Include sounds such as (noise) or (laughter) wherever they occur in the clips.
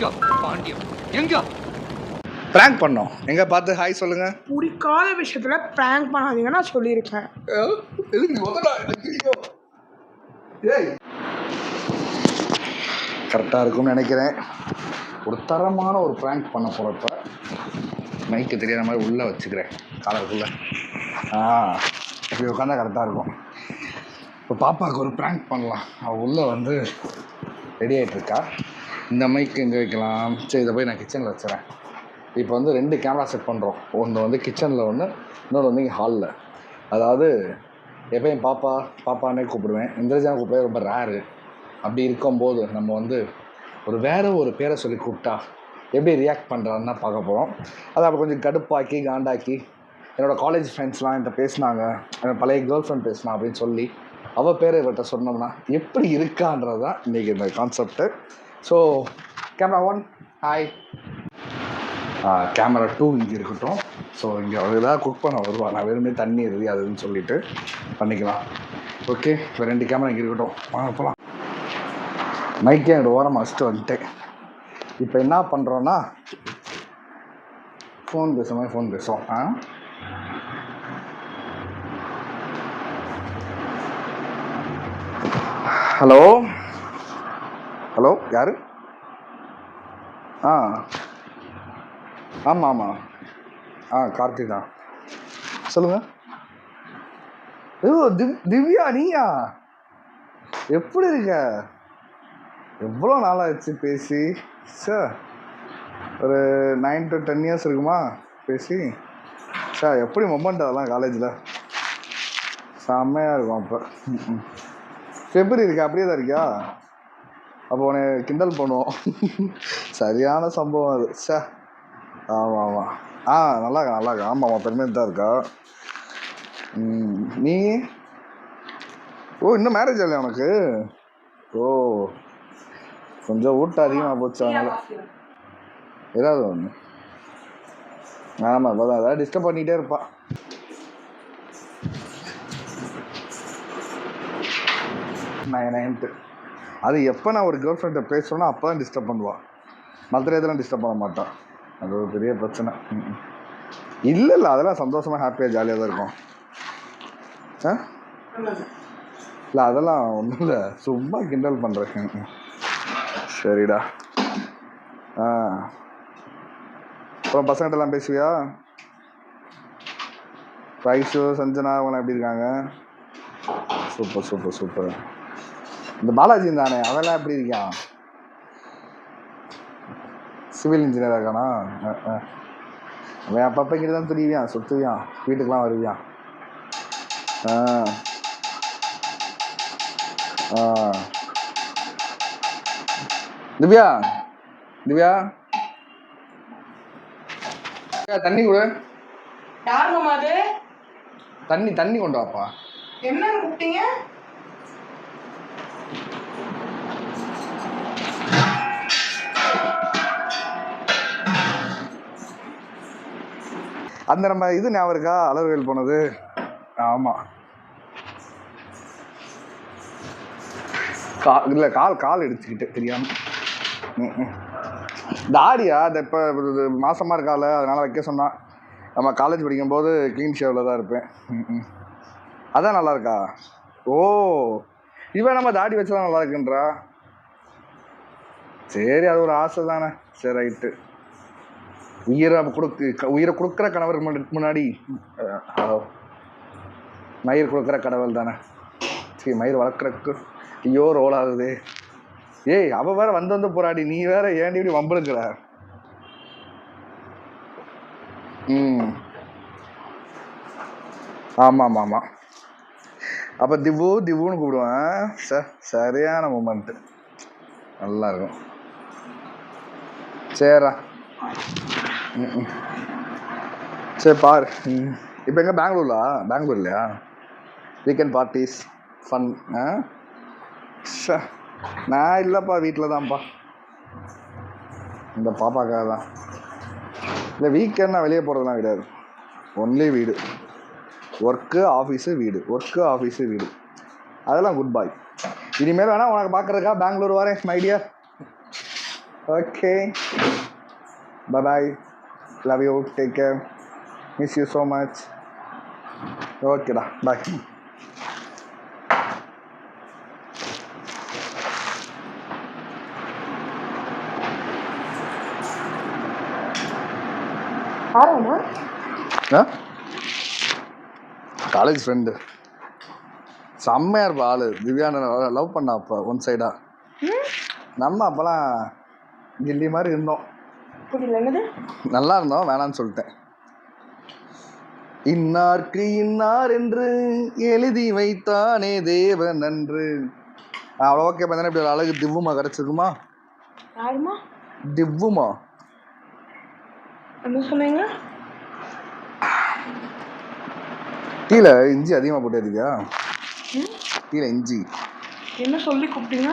எங்க பாண்டியம் எங்க? ப்ராங்க் பண்ணோம். எங்கே பார்த்து? ஹாய் சொல்லுங்க. பிடிக்காத விஷயத்துல ப்ராங்க் பண்ணாதீங்கன்னு நான் சொல்லியிருக்கேன். கரெக்டாக இருக்கும்னு நினைக்கிறேன். ஒரு தரமான ஒரு ப்ராங்க் பண்ண போகிறப்ப மைக்கு தெரியாத மாதிரி உள்ளே வச்சுக்கிறேன் காலருக்குள்ளே. ஆ இப்படி உட்காந்தா கரெக்டாக இருக்கும். இப்போ பாப்பாவுக்கு ஒரு ப்ராங்க் பண்ணலாம். அவள் உள்ளே வந்து ரெடி ஆகிட்டுருக்கா இந்த மைக் எங்கே வைக்கலாம்? சரி இதை போய் நான் கிச்சனில் வச்சுறேன். இப்போ வந்து ரெண்டு கேமரா செட் பண்ணுறோம் ஒன்று வந்து கிச்சனில் ஒன்று இன்னொன்று வந்து இங்கே ஹாலில் அதாவது எப்பயும் பாப்பா பாப்பானே கூப்பிடுவேன். இந்திரஜா கூப்பிட ரொம்ப ரேரு அப்படி இருக்கும்போது நம்ம வந்து ஒரு வேற ஒரு பேரை சொல்லி கூப்பிட்டா எப்படி ரியாக்ட் பண்ணுறான்னு பார்க்க போகிறோம் அதை அப்போ கொஞ்சம் கடுப்பாக்கி காண்டாக்கி என்னோடய காலேஜ் ஃப்ரெண்ட்ஸ்லாம் என்கிட்ட பேசினாங்க. என் பழைய கேர்ள் ஃப்ரெண்ட் பேசினா அப்படின்னு சொல்லி அவள் பேரை இவர்கிட்ட சொன்னோம்னா எப்படி இருக்கான்றது தான் இன்றைக்கி இந்த concept so camera one hi camera two இங்கே இருக்கட்டும். ஸோ இங்கே அவர் ஏதாவது குக் பண்ண வருவா. நான் வெறுமே தண்ணி எது அதுன்னு சொல்லிட்டு பண்ணிக்கலாம். ஓகே இப்போ ரெண்டு கேமரா இங்கே இருக்கட்டும். வாங்க போகலாம் மைக்கே என்னோட ஓரமாக வச்சுட்டு வந்துட்டேன். இப்போ என்ன பண்ணுறோன்னா ஃபோன் பேசுகிற மாதிரி ஃபோன் பேசுவோம். ஆ? ஹலோ யார்? ஆ. ஆமாம் ஆமாம் ஆ கார்த்திக் தான். சொல்லுங்கள் ஐயோ திவ் திவ்யா நீயா? எப்படி இருக்க? எவ்வளோ நாளாகிடுச்சு பேசி. சார் ஒரு நைன் டு டென் இயர்ஸ் இருக்குமா பேசி. சார் எப்படி மொமெண்ட் அதெல்லாம் காலேஜில் செம்மையாக இருக்கும் அப்போ. எப்படி இருக்கா? அப்படியே தான் இருக்கியா? அப்போ உன்னை கிண்டல் பண்ணுவோம். சரியான சம்பவம் அது. சே ஆமாம் ஆமாம் ஆ நல்லா இருக்கா நல்லா இருக்கா ஆமாம் ஆமாம் பெருமையாக தான் இருக்கா? ம், நீ? ஓ இன்னும் மேரேஜ் இல்லையா உனக்கு? ஓ கொஞ்சம் ஊட்ட அதிகமாக போச்சு அதனால. ஏதாவது ஒன்று ஆமாம் அதான் அதாவது டிஸ்டர்ப் பண்ணிகிட்டே இருப்பா. Nine ninety. அது எப்போ நான் ஒரு கேர்ள் ஃப்ரெண்டை பேசுகிறேனோ அப்போ தான் டிஸ்டர்ப் பண்ணுவாள் மற்ற இதெல்லாம் டிஸ்டர்ப் பண்ண மாட்டான் அது ஒரு பெரிய பிரச்சனை. இல்லை இல்லை. அதெல்லாம் சந்தோஷமாக ஹாப்பியாக ஜாலியாக தான் இருக்கும். ஆ? இல்லை அதெல்லாம் ஒன்றும் இல்லை. சும்மா கிண்டல் பண்ணுறேன் சரிடா. ஆ. அப்புறம் பசங்கள்ட்டலாம் பேசுவியா? ரைஷு சஞ்சனா அவங்களாம் எப்படி இருக்காங்க? Super super super. இந்த பாலாஜி தானே அவெல்லாம் எப்படி இருக்கான் சிவில் இன்ஜினியர் இருக்கானா. அவன் அப்பப்போ இங்கிட்ட தான் துணிவியான் சுற்றுவியான் வீட்டுக்கெலாம் வருவியான் ஆ ஆ திவ்யா திவ்யா. தண்ணி கொடு. தண்ணி தண்ணி கொண்டு வாப்பா. என்னன்னு கூப்பிட்டீங்க? அந்த நம்ம இது ஞாபகம் இருக்கா? அலர்வேல் போனது. ஆமாம் கா இல்லை கால் கால் எடுத்துக்கிட்டு தெரியாம. ம், ம். தாடியா இந்த இப்போ மாசமாக இருக்கால அதனால் வைக்க சொன்னா. நம்ம காலேஜ் படிக்கும்போது க்ளீன் ஷேவில் தான் இருப்பேன். ம், ம். அதான் நல்லா இருக்கா? ஓ இவன் நம்ம தாடி வச்சதான் நல்லா இருக்குன்றா? சரி அது ஒரு ஆசை தானே. சரி ரைட்டு. உயிரை கொடுக்கு உயிரை கொடுக்குற கணவருக்கு முன்னாடி- முன்னாடி ஹலோ. மயிர் கொடுக்குற கடவுள் தானே. சரி மயிர் வளர்க்குறக்கு ஐயோ ரோல் ஆகுது. ஏய் அவ வேற வந்து வந்து போராடி நீ வேற ஏன்டி இப்படி வம்பளுக்குற ம். ஆமாம் ஆமாம் ஆமாம் அப்போ திவு திவுன்னு கூப்பிடுவேன். ச சரியான மூமெண்ட்டு நல்லாயிருக்கும் சரிடா. சரி பாரு. இப்போ எங்கே பெங்களூர்லா? பெங்களூர் இல்லையா வீக்கெண்ட் பார்ட்டிஸ் ஃபன் ஆ? ஷே நான் இல்லைப்பா வீட்டில் தான்ப்பா இந்த பாப்பாக்காக தான் இல்லை வீக்கெண்ட் நான் வெளியே போகிறதுலாம் கிடையாது. ஒன்லி வீடு. ஒர்க்கு ஆஃபீஸு வீடு. ஒர்க்கு ஆஃபீஸு வீடு. அதெல்லாம் குட் பாய் இனிமேல் வேணால் உனக்கு பார்க்குறதுக்கா பெங்களூர் வரேன் my dear okay bye love you take care miss you so much ஓகேடா பாய் காலேஜ் ஃப்ரெண்டு செம்மையாக இருப்பா ஆளு. திவ்யானை லவ் பண்ணா அப்போ ஒன் சைடாக நம்ம அப்போலாம் கில்லி மாதிரி இருந்தோம். புரியல என்னது? நல்லா இருந்தோம் வேணான்னு சொல்லிட்டேன். இன்னார்க்கு இன்னார் என்று எழுதி வைத்தானே தேவன் நன்று அவ்வளோ ஓகே பார்த்தா இப்படி ஒரு அழகு திவ்வுமா கிடச்சிருக்குமா? யாருமா? திவ்வுமா? என்ன சொன்னீங்க? கீழே இஞ்சி அதிகமாக போட்டாதிக்கா கீழே இஞ்சி. என்ன சொல்லி கூப்பிட்டீங்க?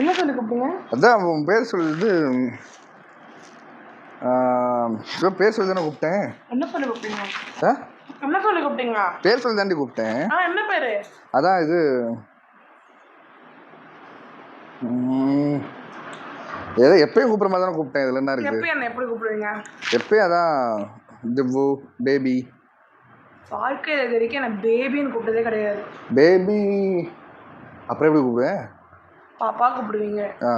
என்ன சொல்லி கூப்பிட்டீங்க? அதான் உன் பேர் சொல்லுது ஏதோ பேர் சொல்லி தானே கூப்பிட்டேன். என்ன சொல்லி கூப்பிட்டீங்க? ஆ? என்ன சொல்லி கூப்பிட்டீங்க? பேர் சொல்லி தாண்டி கூப்பிட்டேன். ஆ என்ன பேரு? அதான் இது. ஏதோ எப்பயும் கூப்பிட்ற மாதிரி தானே கூப்பிட்டேன் இதில் என்ன இருக்குது எப்போ என்ன எப்படி கூப்பிடுவீங்க? எப்பயும் அதான் திவ்வு பேபி வாழ்க்கையில் இது வரைக்கும் என்ன பேபின்னு கூப்பிட்டதே கிடையாது. பேபி அப்புறம் எப்படி கூப்பிடுவேன்? பாப்பா கூப்பிடுவீங்க. ஆ.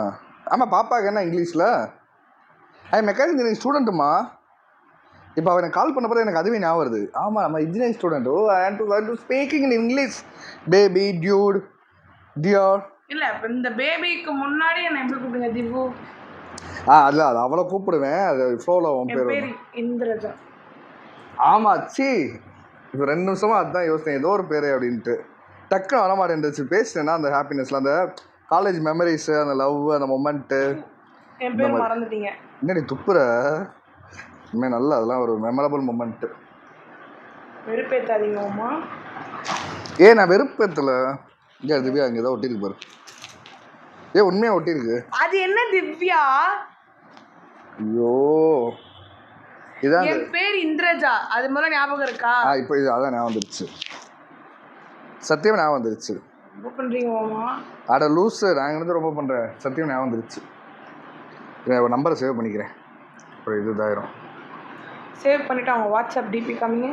ஆமாம் பாப்பாக்கு என்ன இங்கிலீஷில்? ஐ மெக்கானிக் இன்ஜினியரிங் ஸ்டூடெண்ட்டுமா இப்போ அவன் கால் பண்ண பிறகு எனக்கு அதுவே ஞாபகம் வருது. ஆமாம் நம்ம engineering student oh I do do speaking in English baby dude dear இல்ல இந்த பேபிக்கு முன்னாடி என்ன எப்படி கூப்பிடுங்க திவு ஆ அதில் அது அவளை கூப்பிடுவேன். அது ஃப்ளோவில் உன் பேர் இந்திரஜா. ஆமாம் சி இப்போ ரெண்டு நிமிஷமாக அதுதான் யோசித்தேன் ஏதோ ஒரு பேர் அப்படின்ட்டு. டக்குன்னு வர மாட்டேன்ருச்சு பேசினேன்னா அந்த ஹாப்பினஸ்ல அந்த காலேஜ் மெமரிஸு அந்த லவ் அந்த மொமெண்ட்டு என் பேர் மறந்துட்டீங்க. என்னடி துப்புற? இனிமேல் நல்லா அதெல்லாம் ஒரு மெமரபிள் மொமெண்ட்டு வெறுப்பேத்தாதீங்க அம்மா ஏ நான் வெறுப்பத்தில். இங்கே திவ்யா இங்கே ஏதோ ஒட்டியிருக்கு பாரு. ஏ உண்மையாக ஒட்டியிருக்கு? அது என்ன திவ்யா? ஐயோ. இதான் என் பேர் இந்திரஜா. அது முதல்ல ஞாபகம் இருக்கா? ஆ இப்போ இது அதான் ஞாபகம் வந்துருச்சு. சத்தியம் ஞாபகம் வந்துருச்சு. ரொம்ப பண்றீங்க மாமா அட லூஸு நான் இருந்து ரொம்ப பண்ணுறேன் சத்தியம் ஞாபகம் வந்துருச்சு. ஒரு நம்பரை சேவ் பண்ணிக்கிறேன். அப்புறம் இது இதாயிரும் சேவ் பண்ணிட்டு அவங்க வாட்ஸ்அப் டிபி காமிங்க.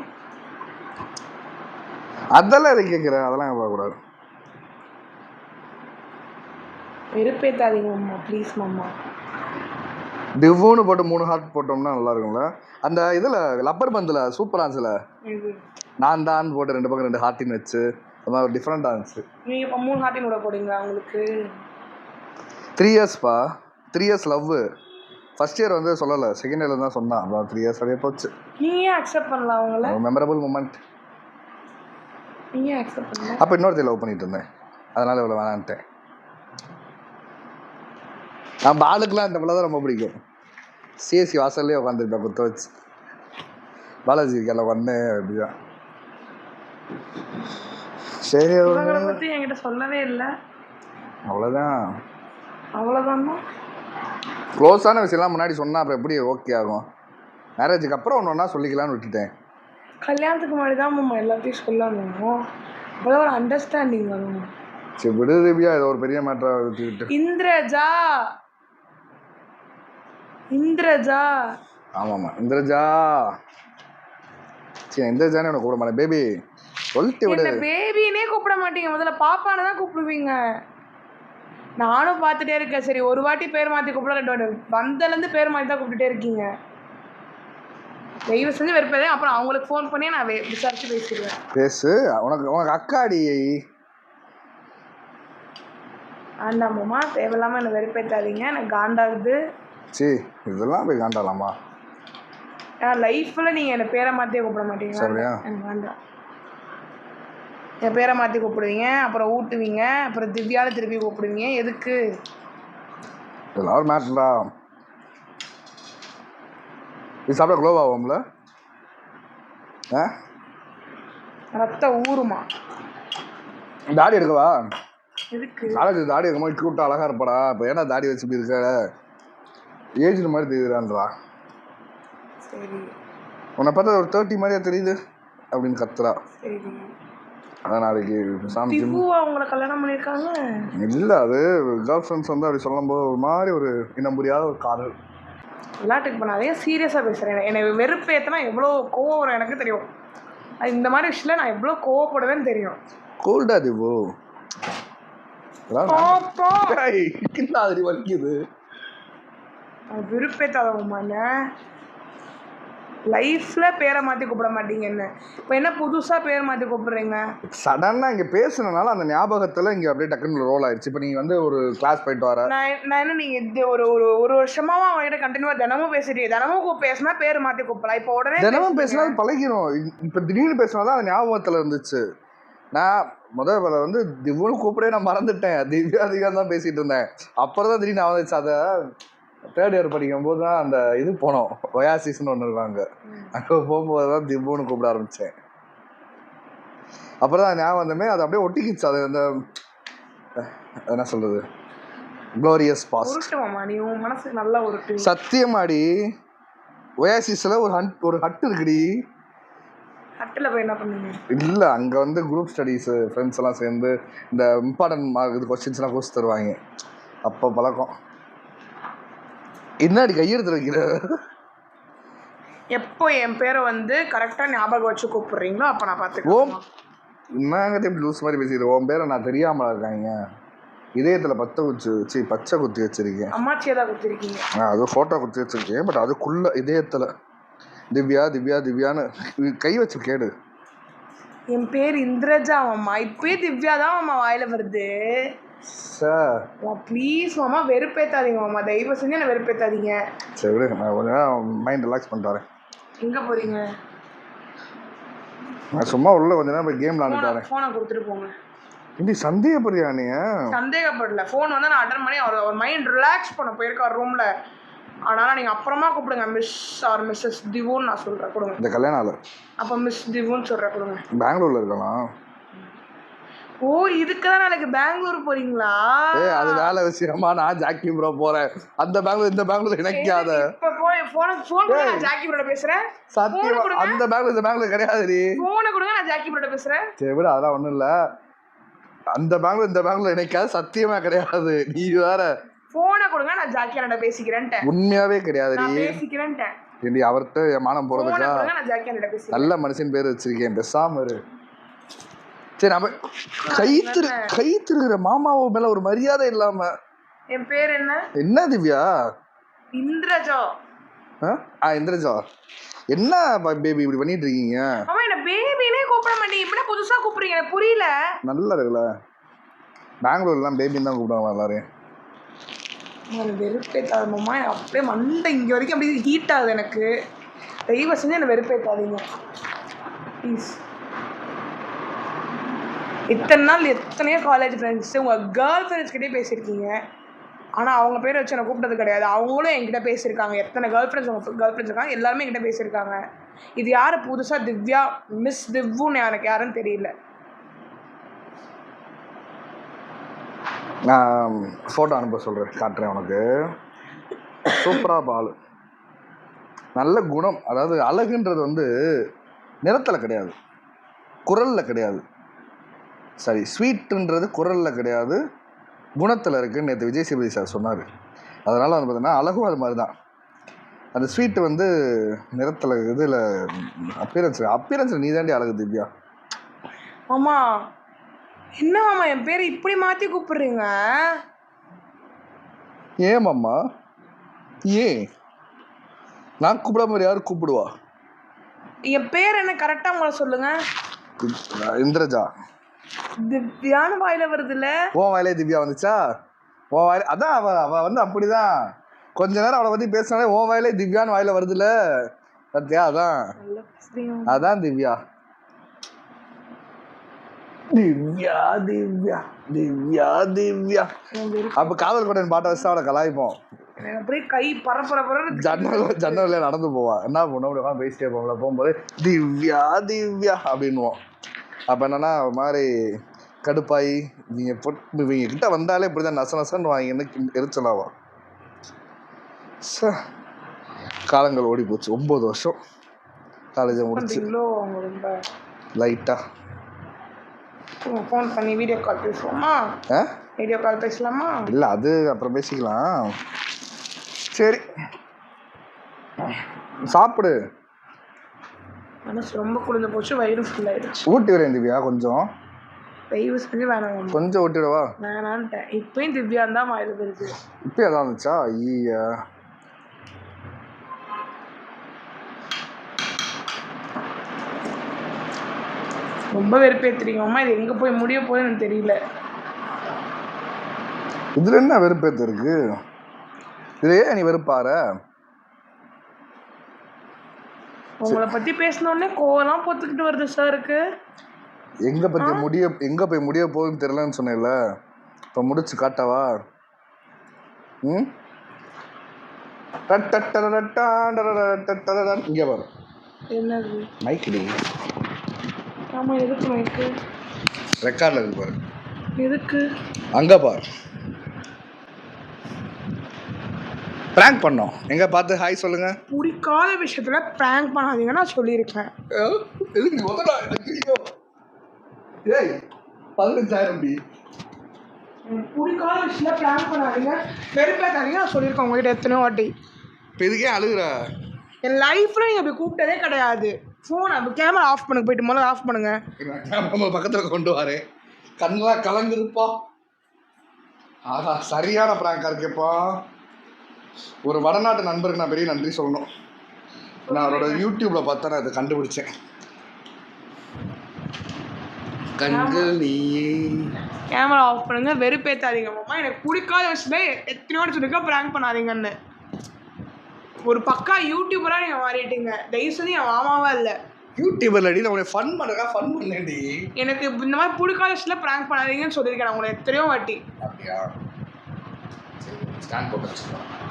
அதெல்லாம் எதை கேட்குறேன் அதெல்லாம் பார்க்கக்கூடாது? வெறுப்பேத்தாதீங்க மாமா ப்ளீஸ் மாமா. டிவ்வுன்னு போட்டு மூணு ஹார்ட் போட்டோம்னா நல்லா இருக்கும்ல அந்த இதில் லப்பர் பந்தில் சூப்பராக இருந்துச்சுல நான் தான் போட்டு ரெண்டு பக்கம் ரெண்டு ஹார்ட்டின் வச்சு அது மாதிரி டிஃப்ரெண்ட்டாக இருந்துச்சு நீங்க இப்போ மூணு ஹார்ட்டின் விட போறீங்களா உங்களுக்கு? Three இயர்ஸ்ப்பா three years love first year வந்து சொல்லலை செகண்ட் இயரில் தான் சொன்னான் அப்புறம் த்ரீ இயர்ஸ் அப்படியே போச்சு. நீங்க ஏன் அக்செப்ட் பண்ணல அவங்கள? மெமரபிள் மூமெண்ட் நீங்க ஏன் அக்செப்ட் பண்ணல அப்போ இன்னொருத்தையும் லவ் பண்ணிட்டு இருந்தேன். அதனால இவ்வளோ வேணான்ட்டேன் நான் பாலுக்குலாம் இந்த பிள்ளை தான் ரொம்ப பிடிக்கும். சிஎஸ்சி வாசல்லே உட்காந்துருப்பேன் குத்த வச்சு. பாலாஜி இருக்கால வந்தேன் அப்படிதான். சரி பத்தி என்கிட்ட சொல்லவே இல்லை. அவ்வளோதான் அவ்வளோதான் க்ளோஸான விஷயம்லாம் முன்னாடி சொன்னால் அப்புறம் எப்படி ஓகே ஆகும்? மேரேஜுக்கு அப்புறம் ஒன்று ஒன்றா சொல்லிக்கலாம்னு விட்டுட்டேன். கல்யாணத்துக்கு முன்னாடி தான் மாமா எல்லாத்தையும் சொல்லணும். அப்போதான் ஒரு அண்டர்ஸ்டாண்டிங் வரும். சரி விடு தேவியா ஏதோ ஒரு பெரிய மேட்டராக வச்சுக்கிட்டு இந்திரஜா! இந்திரஜா! ஆமாம்மா இந்திரஜா! சரி இந்திரஜானே உனக்கு கூப்பிட மாட்டேன். பேபி சொல்லிட்டு விடு. பேபினே கூப்பிட மாட்டீங்க. முதல்ல பாப்பான்னு தான் கூப்பிடுவீங்க. நானும் பார்த்துட்டே இருக்கேன். சரி ஒரு வாட்டி பேர் மாற்றி கூப்பிட ரெண்டு வாட்டி. வந்தலேருந்து பேர் மாற்றி தான் கூப்பிட்டுட்டே இருக்கீங்க. தயவு செஞ்சு வெறுப்பதே அப்புறம் அவங்களுக்கு ஃபோன் பண்ணி நான் விசாரிச்சு பேசிடுவேன். பேசு. உனக்கு உனக்கு அக்காடி ஆண்டாமாம்மா தேவையில்லாமல் என்னை வெறுப்பேத்தாதீங்க. எனக்கு காண்டாகுது. சி இதெல்லாம் போய் காண்டாலாமா? லைஃப்பில் நீங்கள் என்னை பேரை மாற்றியே கூப்பிட மாட்டீங்க சரியா? எனக்கு வேண்டாம். என் பேரை மாற்றி கூப்பிடுவீங்க அப்புறம் ஊட்டுவீங்க அப்புறம் திவ்யாவில் திருப்பி கூப்பிடுவீங்க. எதுக்கு? இதெல்லாம் ஒரு மேட்டரா இது சாப்பிட்டா க்ளோவ் ஆகும்ல? ஆ? ரத்த ஊறுமா தாடி எடுக்கவா எதுக்கு? காலேஜ் தாடி எடுக்கும்போது க்யூட்டாக அழகாக இருப்படா. இப்போ ஏன்னா தாடி வச்சு இப்படி இருக்க? ஏஜ் மாதிரி தெரியுறான்றா சரி. உன்னை பார்த்தா ஒரு தேர்ட்டி மாதிரியா தெரியுது அப்படின்னு கத்துறா. சரி. அதான் நாளைக்கு சாமி திவு அவங்கள கல்யாணம் பண்ணியிருக்காங்க? இல்லை அது கேர்ள் ஃப்ரெண்ட்ஸ் வந்து அப்படி சொல்லும்போது ஒரு மாதிரி ஒரு இனம் புரியாத ஒரு காதல். விளையாட்டுக்கு பண்ணாதே சீரியஸாக பேசுகிறேன் என்னை வெறுப்பேற்றினா எவ்வளோ கோவம் வரும் எனக்கு தெரியும். அது இந்த மாதிரி விஷயத்தில் நான் எவ்வளோ கோவப்படுவேன்னு தெரியும். கோல்டா திவு பாப்பா! வலிக்குது? வெறுப்பேற்றாதவங்க லைஃப்பில் பேரை மாற்றி கூப்பிட மாட்டீங்க என்ன இப்போ என்ன புதுசாக பேர் மாற்றி கூப்பிடுறீங்க? சடனாக இங்கே பேசுனனால அந்த ஞாபகத்தில் இங்கே அப்படியே டக்குன்னு ரோல் ஆயிடுச்சு. இப்போ நீங்கள் வந்து ஒரு கிளாஸ் போயிட்டு வர. நான் நான் என்ன நீங்கள் இது ஒரு ஒரு ஒரு வருஷமாவும் அவங்ககிட்ட கண்டினியூவாக தினமும் பேசிட்டீங்க தினமும் பேசினா பேர் மாற்றி கூப்பிடலாம். இப்போ உடனே தினமும் பேசுறீங்க. பேசினா பழகிரும். இப்போ திடீர்னு பேசினா தான் அது ஞாபகத்தில் இருந்துச்சு. நான் முதல் வேலை வந்து திவ்னு கூப்பிடவே நான் மறந்துட்டேன். திவ்யா திவ்யா தான் பேசிட்டு இருந்தேன். அப்புறம் தான் திடீர்னு நான் வந்துச்சு. அதை தேர்ட் இயர் படிக்கும் போது தான் அந்த இது போனோம். ஒயாசிஸ்னு ஒன்று இருக்காங்க. அங்கே போகும்போது தான் திவ்னு கூப்பிட ஆரம்பித்தேன் அப்புறம் தான் ஞாபகம் வந்தமே அது அப்படியே ஒட்டிக்கிச்சு. அது அந்த என்ன சொல்கிறது க்ளோரியஸ் பாஸ்ட் மனசுக்கு நல்லா உருட்டு. சத்தியமாடி ஒயாசிஸில் ஒரு ஹண்ட் ஒரு ஹட் இருக்குடி. ஹட்டில் போய் என்ன பண்ணீங்க? இல்லை அங்கே வந்து குரூப் ஸ்டடீஸு ஃப்ரெண்ட்ஸ் எல்லாம் சேர்ந்து இந்த இம்பார்ட்டன்ட் மார்க் இது கொஸ்டின்ஸ்லாம் கோர்ஸ் தருவாங்க. அப்போ பழக்கம். என்னடி கையெழுத்து வைக்கிற எப்போ என் பேரை வந்து கரெக்டாக ஞாபகம் வச்சு கூப்பிடுறீங்களோ அப்போ நான் பார்த்துக்குவோம் என்னங்கிட்ட இப்படி லூஸ் மாதிரி பேசிட்டு உன் பேரை நான் தெரியாமல் இருக்காங்க. இதயத்தில் பச்சை குச்சி வச்சு பச்சை குத்தி வச்சிருக்கேன். அம்மாச்சியை தான் கொடுத்துருக்கீங்க நான் அது ஃபோட்டோ குத்தி வச்சிருக்கேன். பட் அதுக்குள்ள இதயத்தில் திவ்யா திவ்யா திவ்யான்னு கை வச்சு கேடு. என் பேர் இந்திரஜா மாமா இப்பயே திவ்யா தான் மாமா வாயில வருது. சார் ப்ளீஸ் மாமா வெறுப்பேத்தாதீங்க மாமா. தயவு செஞ்சு என்ன வெறுப்பேத்தாதீங்க. சரி விடு. நான் கொஞ்ச நேரம் மைண்ட் ரிலாக்ஸ் பண்ணிட்டு வரேன். எங்கே போகிறீங்க நான் சும்மா உள்ள கொஞ்ச நேரம் போய் கேம் விளாண்டுட்டு வரேன். ஃபோனை கொடுத்துட்டு போங்க. இப்படி சந்தேகப்படுறியா நீ? சந்தேகப்படல. ஃபோன் வந்து நான் அட்டன் பண்ணி அவர் அவர் மைண்ட் ரிலாக்ஸ் பண்ண போயிருக்கார் ரூமில் அதனால் நீங்கள் அப்புறமா கூப்பிடுங்க மிஸ் ஆர் மிஸ்ஸஸ் திவுன்னு நான் சொல்கிறேன் கொடுங்க. இந்த கல்யாணம் ஆளு அப்போ மிஸ் திவுன்னு சொல்கிறேன் கொடுங்க. பெங்களூர்ல இருக்கலாம். ஓ இதுக்கு தான் நாளைக்கு பெங்களூர் போகிறீங்களா ஏ அது வேலை விஷயமா நான் ஜாக்கி ப்ரோ போறேன். அந்த பெங்களூர் இந்த பெங்களூர் இணைக்காத. இப்போ போய் நான் ஜாக்கி ப்ரோட பேசுகிறேன் சத்தியமா. அந்த பெங்களூர் இந்த பெங்களூர் கிடையாதுடி. ஃபோனை கொடுங்க நான் ஜாக்கி ப்ரோட பேசுகிறேன் சரி விட அதெல்லாம் ஒண்ணும் இல்ல. அந்த பெங்களூர் இந்த பெங்களூர் இணைக்காது சத்தியமா கிடையாது. நீ வேற. ஃபோனை கொடுங்க நான் ஜாக்கி அண்ணா பேசிக்கிறேன்ட்டேன். உண்மையாவே கிடையாதுடி. நான் பேசிக்கிறேன்ட்டேன். ஏண்டி அவர்கிட்ட மானம் போறதுக்கா? பேசிக்கிறேன். நல்ல மனுஷன் பேர் வச்சிருக்கேன். பேசாம இரு. சரி நம்ம கைத்திரு கைத்திருக்கிற மாமாவு மேல ஒரு மரியாதை இல்லாம. என் பேர் என்ன? என்ன திவ்யா? இந்திரஜா. ஆ? இந்திரஜா. என்ன பேபி இப்படி பண்ணிட்டு இருக்கீங்க? அம்மா என்ன பேபினே கூப்பிட மாட்டீங்க இப்படி புதுசா கூப்பிடுறீங்க? எனக்கு புரியல. நல்லா இருக்குல்ல. பெங்களூர்லாம் பேபின்னு தான் கூப்பிடுவாங்க எல்லாரையும். நான் வெறுப்பேத்தாதம்மா அப்படியே மண்டை இங்கே வரைக்கும் அப்படியே ஹீட் ஆகுது எனக்கு. தயவு செஞ்சு என்னை வெறுப்பேத்தாதீங்க. ப்ளீஸ் இத்தனை நாள் எத்தனையோ காலேஜ் ஃப்ரெண்ட்ஸு உங்கள் கேர்ள் ஃப்ரெண்ட்ஸ்கிட்டே பேசியிருக்கீங்க. ஆனால் அவங்க பேரை வச்சு என்னை கூப்பிட்டது கிடையாது. அவங்களும் என்கிட்ட பேசியிருக்காங்க. எத்தனை கேர்ள் ஃப்ரெண்ட்ஸ் உங்கள் கேர்ள் ஃப்ரெண்ட்ஸ் இருக்காங்க? எல்லாருமே என்கிட்ட பேசியிருக்காங்க. இது யார் புதுசாக திவ்யா மிஸ் திவ்வுன்னு எனக்கு யாருன்னு தெரியல. நான் ஃபோட்டோ அனுப்ப சொல்கிறேன் காட்டுறேன் உனக்கு. சூப்பராக பால். நல்ல குணம். அதாவது அழகுன்றது வந்து நிறத்தில் கிடையாது. குரலில் கிடையாது. சரி ஸ்வீட்டுன்றது குரலில் கிடையாது குணத்தில் இருக்குன்னு நேற்று விஜய் சேதுபதி சார் சொன்னார். அதனால் வந்து பார்த்தீங்கன்னா அழகும் அது மாதிரி தான் அந்த ஸ்வீட்டு வந்து நிறத்தில் இதில் அப்பியரன்ஸ் அப்பியரன்ஸ் நீ தாண்டி அழகு திவ்யா. மாமா என்ன மாமா என் பேர் இப்படி மாற்றி கூப்பிடுறீங்க? ஏன் மாமா? ஏன்? நான் கூப்பிடாம வேறு யார் கூப்பிடுவா? என் பேர் என்ன கரெக்டாக உங்களை சொல்லுங்க? இந்~ இந்திரஜா. திவ்யான வாயில வருதுல்ல? உன் வாயிலே திவ்யா வந்துச்சா? உன் வாயில அதான் அவ அவ வந்து அப்படிதான். கொஞ்ச நேரம் அவளை பத்தி பேசினாலே உன் வாயிலே திவ்யான்னு வாயில வருதுல்ல? சத்யா அதான். அதான் திவ்யா. திவ்யா திவ்யா திவ்யா திவ்யா. அப்ப காதல் கொண்டன் பாட்டை வச்சு அவளை கலாய்ப்போம். அப்படியே கை ஜன்னல் ஜன்னல்ல நடந்து போவா. என்ன பண்ணும் அப்படி உட்காந்து பேசிட்டே போவோம்ல. போகும்போது திவ்யா திவ்யா அப்படின்வோம் அப்போ என்னன்னா ஒரு மாதிரி கடுப்பாயி நீங்கள் பொட்டு இவங்க கிட்ட வந்தாலே இப்படி தான் நச நசன்னு வாங்கின்னு எரிச்சலாவா ச காலங்கள் ஓடி போச்சு. ஒம்பது வருஷம். காலேஜை முடிச்சு. லைட்டாக ஃபோன் பண்ணி வீடியோ கால் பேசலாமா ஆ? வீடியோ கால் பேசலாமா? இல்லை அது அப்புறம் பேசிக்கலாம். சரி. சாப்பிடு. மனசு ரொம்ப குளிர்ந்து போச்சு வயிறு ஃபுல் ஆயிடுச்சு. ஊட்டி வரேன் திவ்யா கொஞ்சம். தயவு செஞ்சு வேணாம் கொஞ்சம் ஊட்டிடவா வேணான்ட்டேன். இப்பயும் திவ்யா தான் வாயில இருக்கு இப்போ எதாவது இருந்துச்சா ஐயா. ரொம்ப வெறுப்பேத்துறீங்க அம்மா இது எங்க போய் முடிய போகுதுன்னு எனக்கு தெரியல. இதுல என்ன வெறுப்பேத்து இருக்கு இதுல ஏன் நீ வெறுப்பார உங்களை பத்தி பேசினோடனே கோவம்லாம் பொத்துக்கிட்டு வருது சாருக்கு. எங்க பத்தி முடிய எங்க போய் முடிய போகுதுன்னு தெரியலன்னு சொன்னேன்ல. இப்போ முடிச்சு காட்டவா? ம்? இங்கே பாரு. என்னது? மைக்கிடி ஆமா எதுக்கு மைக்கு ரெக்கார்டில் இருக்கு பாரு. எதுக்கு? அங்கே பாரு. ப்ராங்க் பண்ணோம். எங்க பார்த்து? ஹாய் சொல்லுங்க. பிடிக்காத விஷயத்துல ப்ராங்க் பண்ணாதீங்கன்னு நான் சொல்லியிருக்கேன். ஏய் பதினஞ்சாயிரம் எனக்கு பிடிக்காத விஷயத்துல ப்ராங்க் பண்ணாதீங்க. வெறுப்பேத்தாதீங்க நான் சொல்லியிருக்கேன் உங்ககிட்ட எத்தனையோ வாட்டி. இப்போ இதுக்கே அழுகுற. என் லைஃப்ல நீங்க அப்படி கூப்பிட்டதே கிடையாது. ஃபோன் அப்படி கேமரா ஆஃப் பண்ணுங்க போயிட்டு முதல்ல ஆஃப் பண்ணுங்க. நம்ம பக்கத்தில் கொண்டு கண்ணெலாம் கலங்குதுப்பா. ஆஹா சரியான ப்ராங்காக இருக்கேப்பா ஒரு வடநாட்டு நண்பருக்கு நான் பெரிய நன்றி சொல்லணும். நான் அவரோட யூடியூப்ல பார்த்தா நான் இதை கண்டுபிடிச்சேன். கண்கள் நீயே. கேமரா ஆஃப் பண்ணுங்க வெறுப்பேத்தாதீங்க மாமா. எனக்கு பிடிக்காத விஷயத்துல எத்தனையோ வாட்டி சொல்லியிருக்கேன் ப்ராங்க் பண்ணாதீங்கன்னு. ஒரு பக்கா யூடியூபரா நீங்க மாறிட்டீங்க. தயவு செஞ்சு என் மாமாவா இல்லை. யூடியூபர்ல அடி நான் ஃபன் பண்ணுறக்கா ஃபன் பண்ணேன்டி. எனக்கு இந்த மாதிரி பிடிக்காத விஷயத்துல ப்ராங்க் பண்ணாதீங்கன்னு சொல்லியிருக்கேன் நான் உங்களை எத்தனையோ வாட்டி. அப்படியா? ஸ்டாண்ட் போட்டு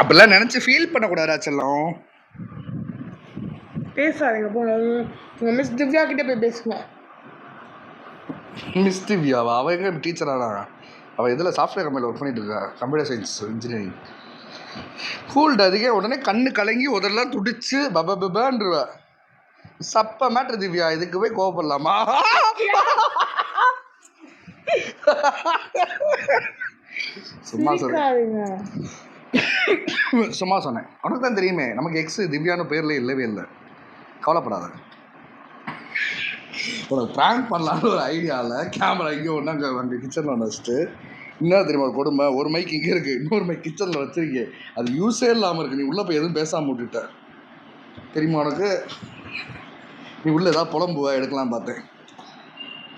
அப்படிலாம் நினச்சி ஃபீல் பண்ணக்கூடாதா செல்லம் பேசாதீங்க உங்க மிஸ் திவ்யா கிட்ட போய் பேசுங்க. மிஸ் திவ்யாவா அவள் எங்கே டீச்சரானா அவள் இதில் சாஃப்ட்வேர் கம்பெனியில் ஒர்க் பண்ணிட்டு இருக்கா? கம்ப்யூட்டர் சயின்ஸ் இன்ஜினியரிங் கூல்டு அதிக உடனே கண்ணு கலங்கி உதெல்லாம் துடிச்சு பப பபன்றுவ. சப்ப மேட்ரு திவ்யா இதுக்கு போய் கோவப்படலாமா? சும்மா சிரிக்காதீங்க (coughs) சும்மா சொன்னேன். உனக்கு தான் தெரியுமே நமக்கு எக்ஸ் திவ்யான்னு பேரில் இல்லவே இல்லை. கவலைப்படாத. உனக்கு ப்ராங்க் பண்ணலான்னு ஒரு ஐடியாவில் கேமரா இங்கே ஒன்று அங்கே அங்கே கிச்சனில் ஒன்று வச்சுட்டு என்ன தெரியுமா கொடுமை? ஒரு மைக் இங்கே இருக்குது இன்னொரு மைக் கிச்சனில் வச்சிருக்கே அது யூஸே இல்லாமல் இருக்கு. நீ உள்ளே போய் எதுவும் பேசாமல் விட்டுட்ட. தெரியுமா உனக்கு? நீ உள்ளே ஏதாவது புலம்புவ எடுக்கலாம் பார்த்தேன்.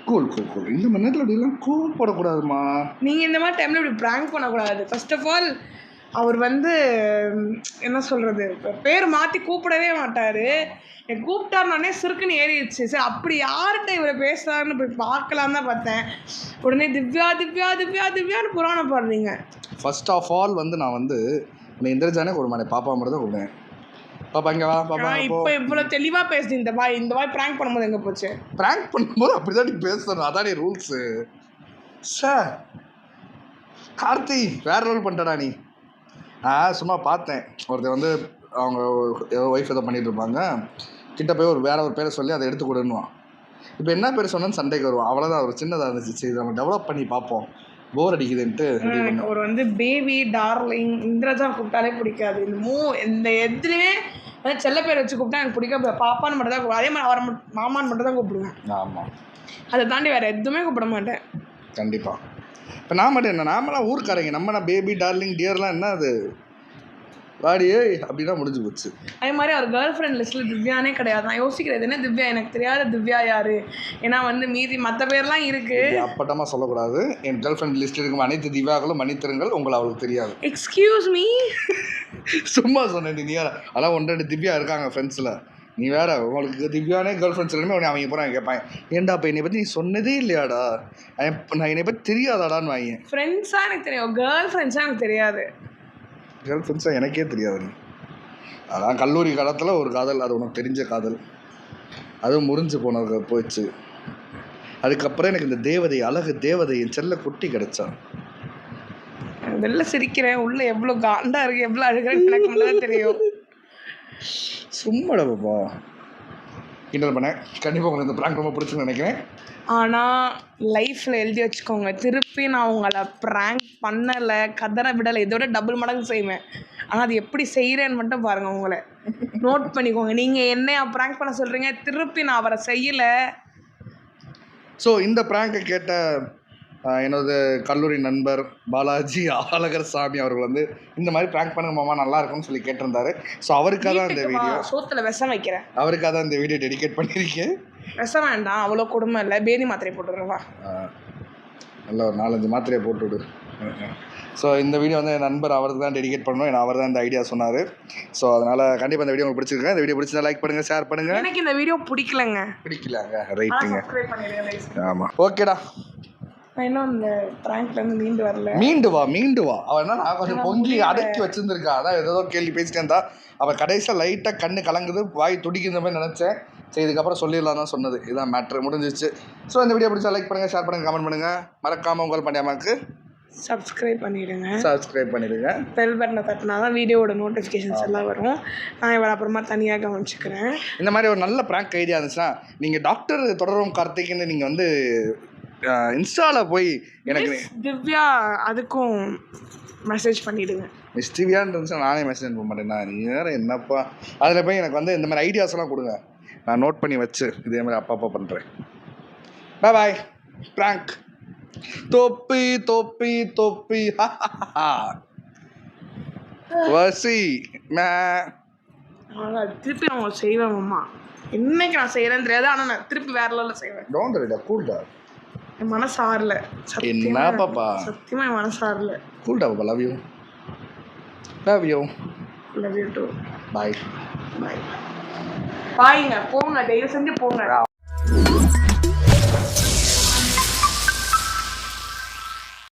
கூல் கூல் கூல் இந்த மணி நேரத்தில் அப்படிலாம் கூல் போடக்கூடாதுமா. நீங்கள் இந்த மாதிரி டைம்ல இப்படி ப்ராங்க் பண்ணக்கூடாது. ஃபர்ஸ்ட் ஆஃப் ஆல் அவர் வந்து என்ன சொல்றது இப்ப பேர் மாத்தி கூப்பிடவே மாட்டாரு. கூப்பிட்டாருனே சிறுக்குன்னு ஏறிடுச்சு. சரி அப்படி யார்கிட்ட இவரை பேசுறாருன்னு போய் பார்க்கலாம் தான் பார்த்தேன். உடனே திவ்யா திவ்யா திவ்யா திவ்யான்னு புராணம் பாடுறீங்க. ஃபர்ஸ்ட் ஆஃப் ஆல் வந்து நான் வந்து உன்னை இந்திரஜானே கொடுமானே பாப்பா மட்டும் தான் கூப்பிடுவேன். பாப்பா இங்கே வா பாப்பா இப்போ இவ்வளவு தெளிவா பேசுது இந்த இந்த வாய் ப்ராங்க் பண்ணும்போது எங்க போச்சு? ப்ராங்க் பண்ணும்போது அப்படி தான் நீ பேசணும் அதானே ரூல்ஸு சார் கார்த்தி வேற ரோல் பண்ணிட்டடா நீ. நான் சும்மா பார்த்தேன். ஒருத்தர் வந்து அவங்க ஒய்ஃப் ஏதோ பண்ணிட்டு இருப்பாங்க. கிட்ட போய் ஒரு வேற ஒரு பேரை சொல்லி அதை எடுத்து கொடுன்னுவான். இப்போ என்ன பேர் சொன்னேன்னு சண்டைக்கு வருவான். அவ்வளோதான் ஒரு சின்னதாக இருந்துச்சு. சரி நம்ம டெவலப் பண்ணி பார்ப்போம். போர் அடிக்குதுன்ட்டு ஒரு வந்து பேபி டார்லிங் இந்திரஜா கூப்பிட்டாலே பிடிக்காது. இந்த மூ இந்த எதுலையுமே செல்ல பேர் வச்சு கூப்பிட்டா எனக்கு பிடிக்காது. பாப்பான்னு மட்டும் தான் கூப்பிடுவேன். அதே மாதிரி அவரை மட்டும் மாமான்னு மட்டும் தான் கூப்பிடுவேன். ஆமாம் அதை தாண்டி வேற எதுவுமே கூப்பிட மாட்டேன். கண்டிப்பாக இப்போ நான் மட்டும் என்ன நாமெல்லாம் ஊர்க்காரங்க நம்ம நான் பேபி டார்லிங் டியர்லாம் என்ன அது? வாடி ஏய் அப்படின்னா முடிஞ்சு போச்சு. அதே மாதிரி அவர் கேர்ள் ஃப்ரெண்ட் லிஸ்ட்டில் திவ்யானே கிடையாது. நான் யோசிக்கிறது என்ன திவ்யா எனக்கு தெரியாத திவ்யா யாரு? ஏன்னா வந்து மீதி மற்ற பேர்லாம் இருக்கு. அப்பட்டமாக சொல்லக்கூடாது. என் கேர்ள் ஃப்ரெண்ட் லிஸ்ட்டில் இருக்கும் அனைத்து திவ்யாக்களும் மன்னித்திருங்கள் உங்களை அவளுக்கு தெரியாது. எக்ஸ்கியூஸ் மீ சும்மா சொன்னேன் நீ வேற அதெல்லாம் ஒன்று ரெண்டு திவ்யா இருக்காங்க ஃப்ரெண்ட்ஸில் நீ வேற உங்களுக்கு திவ்யானே கேர்ள் ஃப்ரெண்ட்ஸ் எல்லாமே உடனே அவங்க போகிறாங்க கேட்பாங்க. ஏன்டா இப்போ என்னை பற்றி நீ சொன்னதே இல்லையாடா? நான் என்னை பற்றி தெரியாதாடான்னு வாங்க. ஃப்ரெண்ட்ஸாக எனக்கு தெரியும். கேர்ள் ஃப்ரெண்ட்ஸாக எனக்கு தெரியாது. கேர்ள் ஃப்ரெண்ட்ஸாக எனக்கே தெரியாது நீ. அதான் கல்லூரி காலத்தில் ஒரு காதல் அது உனக்கு தெரிஞ்ச காதல். அதுவும் முறிஞ்சு போனது போயிடுச்சு அதுக்கப்புறம் எனக்கு இந்த தேவதை அழகு தேவதை என் செல்ல குட்டி கிடைச்சா. வெளில சிரிக்கிறேன். உள்ள எவ்வளோ காண்டா இருக்கு எவ்வளோ அழுகிறேன்னு எனக்கு மட்டும் தெரியும். சும்மாடா பாப்பா கிண்டல் பண்ணேன் கண்டிப்பாக உங்களுக்கு இந்த ப்ராங்க் ரொம்ப பிடிச்சுன்னு நினைக்கிறேன். ஆனால் லைஃப்பில் எழுதி வச்சுக்கோங்க. திருப்பி நான் உங்களை ப்ராங்க் பண்ணலை கதற விடலை இதோட டபுள் மடங்கு செய்வேன். ஆனால் அது எப்படி செய்கிறேன்னு மட்டும் பாருங்கள் உங்களை. நோட் பண்ணிக்கோங்க. நீங்கள் என்னையா ப்ராங்க் பண்ண சொல்கிறீங்க திருப்பி நான் அவரை செய்யலை. ஸோ இந்த ப்ராங்கை கேட்ட எனது கல்லூரி நண்பர் பாலாஜி ஆலகர் சாமி அவர்கள் வந்து இந்த மாதிரி ப்ராங்க் பண்ணுங்க மாமா நல்லா இருக்கும்னு சொல்லி கேட்டிருந்தாரு. ஸோ அவருக்காக தான் இந்த வீடியோ சோத்துல விஷம் வைக்கிறேன். அவருக்காக தான் இந்த வீடியோ டெடிகேட் பண்ணியிருக்கேன். விஷம் வேண்டாம் அவ்வளோ கொடுமை இல்லை. பேதி மாத்திரை போட்டுருவா நல்ல ஒரு நாலஞ்சு மாத்திரையை போட்டு விடு ஸோ இந்த வீடியோ வந்து என் நண்பர் அவருக்கு தான் டெடிகேட் பண்ணணும். ஏன்னா அவர் தான் இந்த ஐடியா சொன்னார். ஸோ அதனால் கண்டிப்பாக இந்த வீடியோ உங்களுக்கு பிடிச்சிருக்கேன் இந்த வீடியோ பிடிச்சா லைக் பண்ணுங்கள் ஷேர் பண்ணுங்கள் எனக்கு இந்த வீடியோ பிடிக்கலங்க. பிடிக்கலாங்க. ரைட்டுங்க. ஆமாம் ஓகேடா நான் இன்னும் இருந்து மீண்டு வரல. மீண்டு வா மீண்டு வா. அவன் என்ன நான் கொஞ்சம் பொங்கி அடக்கி வச்சிருந்திருக்கா. அதான் ஏதோ கேள்வி பேசிட்டே இருந்தா. அவள் கடைசியில் லைட்டாக கண்ணு கலங்குது வாய் துடிக்கிற மாதிரி நினச்சேன். சரி இதுக்கப்புறம் சொல்லிடலாம் தான் சொன்னது. இதான் மேட்ரு முடிஞ்சிச்சு ஸோ இந்த வீடியோ பிடிச்சா லைக் பண்ணுங்கள் ஷேர் பண்ணுங்கள் கமெண்ட் பண்ணுங்கள் மறக்காமல் உங்கள் பண்ணியாமாக்கு சப்ஸ்கிரைப் பண்ணிடுங்க. சப்ஸ்கிரைப் பண்ணிடுங்க. பெல் பட்டனை தட்டினா தான் வீடியோவோட நோட்டிஃபிகேஷன்ஸ் எல்லாம் வரும். நான் இவரை அப்புறமா தனியாக கவனிச்சுக்கிறேன். இந்த மாதிரி ஒரு நல்ல ப்ராங்க் ஐடியா இருந்துச்சுன்னா நீங்கள் டாக்டர் தொடரும் கார்த்திக்னு நீங்கள் வந்து இன்ஸ்டாவில் போய் எனக்கு திவ்யா அதுக்கும் மெசேஜ் பண்ணிடுங்க. மிஸ் டிவியான்னு இருந்துச்சுன்னா நானே மெசேஜ் பண்ண மாட்டேன்னா நீ வேறு என்னப்பா? அதில் போய் எனக்கு வந்து இந்த மாதிரி ஐடியாஸ் எல்லாம் கொடுங்க. நான் நோட் பண்ணி வச்சு இதே மாதிரி அப்பப்போ பண்ணுறேன் பை பாய் ப்ராங்க் தொப்பி தொப்பி தொப்பி. (laughs) வசி திருப்பி உங்களுக்கு செய்வேன் அம்மா என்னைக்கு நான் செய்கிறேன்னு தெரியாது ஆனால் நான் திருப்பி வேற லெவலில் செய்வேன். டோன்ட் ரெடா கூல்டா என் மனசு ஆறல. என்ன பாப்பா? சத்தியமா என் மனசு ஆறல. கூல்டா பாப்பா? Love you love you love you too bye bye பாய்ங்க போங்க தயவு செஞ்சு போங்க.